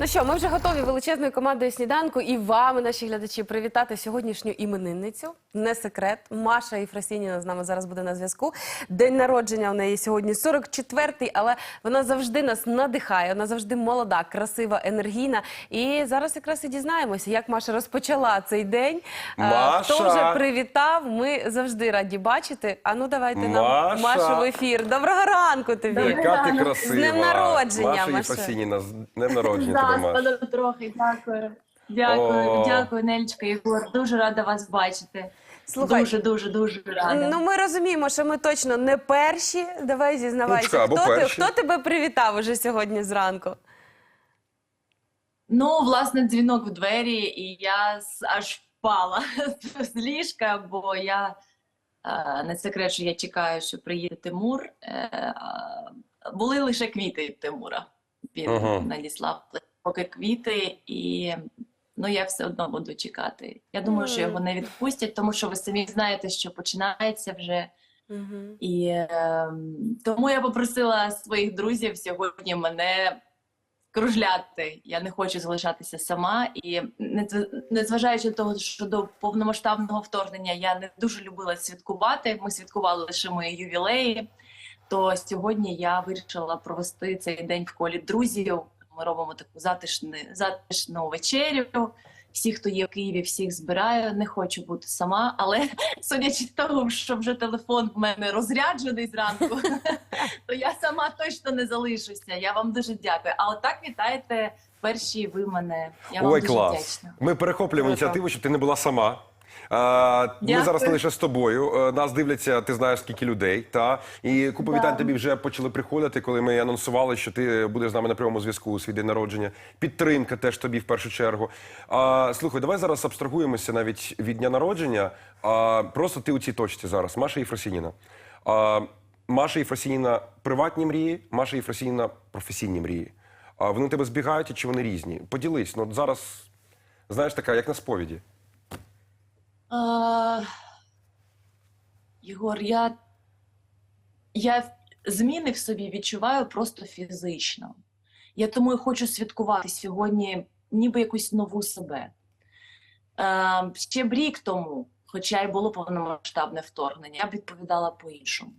Ну що, ми вже готові величезною командою сніданку і вами, наші глядачі, привітати сьогоднішню іменинницю. Не секрет. Маша Єфросініна з нами зараз буде на зв'язку. День народження у неї сьогодні 44-й, але вона завжди нас надихає. Вона завжди молода, красива, енергійна. І зараз якраз і дізнаємося, як Маша розпочала цей день. Маша! Хто вже привітав? Ми завжди раді бачити. А ну давайте нам Маша! Машу в ефір. Доброго ранку тобі. Яка ти красива. З днем народження, Маша Маша. Єфросініна, з днем народження тебе, Маш. Трохи, дякую. Дякую, О. дякую, Нелічка Єгор. Дуже рада вас бачити. Слухай, Дуже, дуже, дуже рада. Ну, ми розуміємо, що ми точно не перші. Давай зізнавайся, Ну, чекай, або хто, ти, перші. хто тебе привітав уже сьогодні зранку? Ну, власне, дзвінок в двері, і я з- аж впала з ліжка, бо я е, не секрет, що я чекаю, що приїде Тимур. Е, а, були лише квіти від Тимура. Він Мгм. надіслав поки квіти, і ну я все одно буду чекати. Я думаю, що його не відпустять, тому що ви самі знаєте, що починається вже. Угу. І е, тому я попросила своїх друзів сьогодні мене кружляти. Я не хочу залишатися сама. І не- незважаючи на того, що до повномасштабного вторгнення я не дуже любила святкувати. Ми святкували лише мої ювілеї. То сьогодні я вирішила провести цей день в колі друзів. Ми робимо таку затишну, затишну вечерю. Всі, хто є в Києві, всіх збираю. Не хочу бути сама, але судячи з того, що вже телефон в мене розряджений зранку, то я сама точно не залишуся. Я вам дуже дякую. А отак вітаєте перші ви мене. Я вам Ой, дуже клас. вдячна. Ми перехоплюємо ініціативу, щоб ти не була сама. Ми Дякую. зараз не лише з тобою. Е, Нас дивляться, ти знаєш скільки людей. Та і купа Да. вітань тобі вже почали приходити, коли ми анонсували, що ти будеш з нами на прямому зв'язку у свій день народження. Підтримка теж тобі в першу чергу. А, слухай, давай зараз абстрагуємося навіть від дня народження. А, просто ти у цій точці зараз, Маша Єфросініна. А, Маша Єфросініна приватні мрії, Маша Єфросініна професійні мрії. А вони тебе збігають чи вони різні? Поділись. Ну зараз, знаєш, така, як на сповіді. А, Єгор, я, я зміни в собі відчуваю просто фізично. Я тому і хочу святкувати сьогодні ніби якусь нову себе. Е, ще б рік тому, хоча й було повномасштабне вторгнення, я б відповідала по-іншому.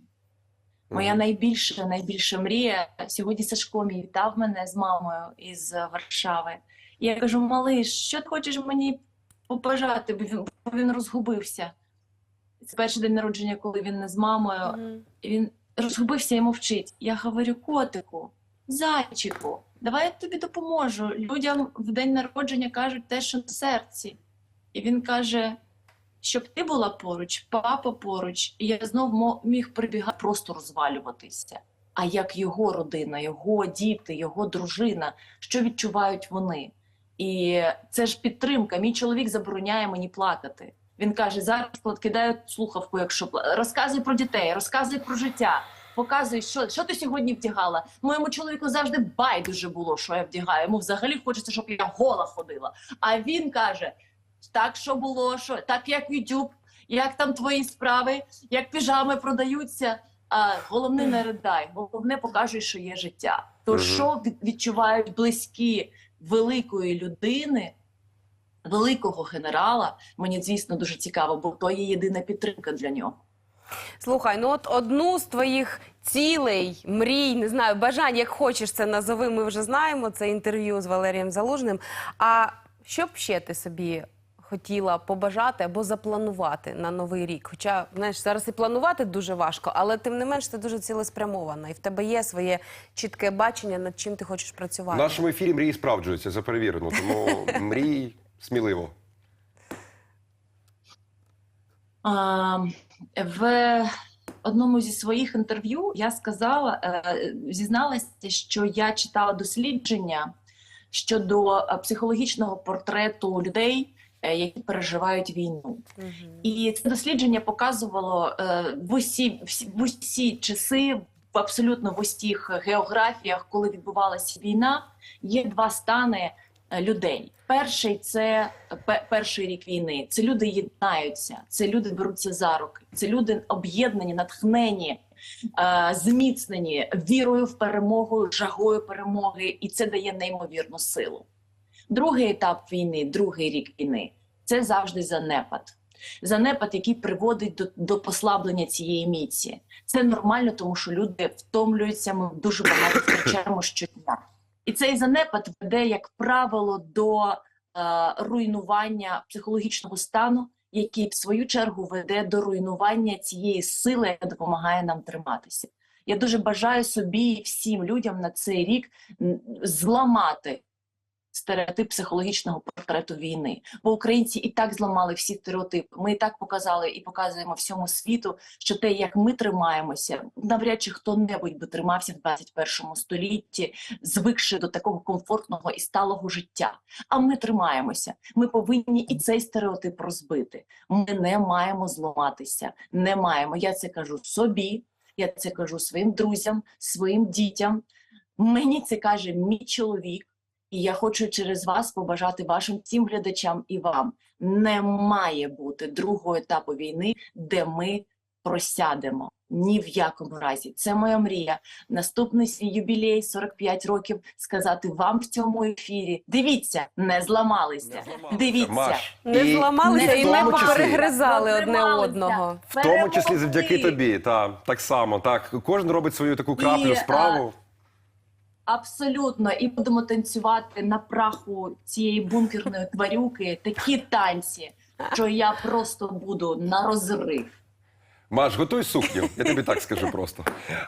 Моя найбільша, найбільша мрія. Сьогодні Сашко мій вітав мене з мамою із Варшави. І я кажу: малиш, що ти хочеш мені побажати, бо він, бо він розгубився. Це перший день народження, коли він не з мамою. І він розгубився і мовчить. Я говорю: котику, зайчику, давай я тобі допоможу. Людям в день народження кажуть те, що на серці. І він каже, щоб ти була поруч, папа поруч, і я знов міг прибігати просто розвалюватися. А як його родина, його діти, його дружина, що відчувають вони? І це ж підтримка. Мій чоловік забороняє мені плакати. Він каже: зараз кидаю слухавку, якщо пла- розказуй про дітей, розказуй про життя. Показуй, що, що ти сьогодні вдягала. Моєму чоловіку завжди байдуже було, що я вдягаю. Йому взагалі хочеться, щоб я гола ходила. А він каже: так, що було, що так, як YouTube, як там твої справи, як піжами продаються. А головне не ридай, головне покажи, що є життя. То що відчувають близькі великої людини, великого генерала, мені звісно дуже цікаво, бо то є єдина підтримка для нього. Слухай, ну от одну з твоїх цілей, мрій, не знаю, бажань, як хочеш це назови, ми вже знаємо. Це інтерв'ю з Валерієм Залужним. А що б ще ти собі хотіла побажати або запланувати на новий рік? Хоча, знаєш, зараз і планувати дуже важко, але тим не менш ти дуже цілеспрямована, і в тебе є своє чітке бачення, над чим ти хочеш працювати. В нашому ефірі мрії справджуються, це перевірено. Тому мрій сміливо. А, в одному зі своїх інтерв'ю я сказала, е, зізналася, що я читала дослідження щодо е, психологічного портрету людей, які переживають війну. І це дослідження показувало е, в усі, в усі часи, в абсолютно в усіх географіях, коли відбувалася війна, є два стани е, людей. Перший це перший рік війни. Це люди єднаються, це люди беруться за руки, це люди об'єднані, натхнені, е, зміцнені вірою в перемогу, жагою перемоги, і це дає неймовірну силу. Другий етап війни, другий рік війни це завжди занепад. Занепад, який приводить до, до послаблення цієї міці. Це нормально, тому що люди втомлюються. Ми дуже багато втрачаємо щодня. І цей занепад веде, як правило, до е, руйнування психологічного стану, який в свою чергу веде до руйнування цієї сили, яка допомагає нам триматися. Я дуже бажаю собі і всім людям на цей рік зламати стереотип психологічного портрету війни. Бо українці і так зламали всі стереотипи. Ми і так показали і показуємо всьому світу, що те, як ми тримаємося, навряд чи хто-небудь би тримався в 21 столітті, звикши до такого комфортного і сталого життя. А ми тримаємося. Ми повинні і цей стереотип розбити. Ми не маємо зламатися. Не маємо. Я це кажу собі. Я це кажу своїм друзям, своїм дітям. Мені це каже мій чоловік. І я хочу через вас побажати вашим всім глядачам і вам. Не має бути другого етапу війни, де ми просядемо. Ні в якому разі. Це моя мрія. Наступний свій юбілей 45 років сказати вам в цьому ефірі. Дивіться, не зламалися. Дивіться. Маш, Не і зламалися і не зламалися. поперегризали одне одного. В тому числі завдяки тобі, та так само. Так, кожен робить свою таку краплю І, справу. Абсолютно, і будемо танцювати на праху цієї бункерної тварюки такі танці, що я просто буду на розрив. Маш, готуй сукню. Я тобі так скажу просто.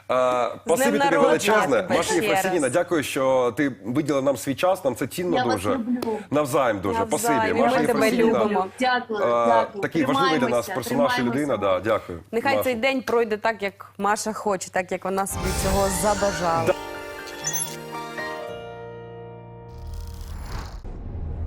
А, Спасибі тобі народження величезне. тебе Маша ще Єфросиніна, раз. дякую, що ти виділила нам свій час. Нам це цінно Я вас дуже. люблю. Навзаєм дуже. Навзаєм. Спасибі. Ми Маша тебе Єфросиніна, любимо. Дякую, а, дякую. Такий важливий для нас Тримаємося, персонаж і людина. Да, дякую. Нехай Маша. цей день пройде так, як Маша хоче, так як вона собі цього забажала.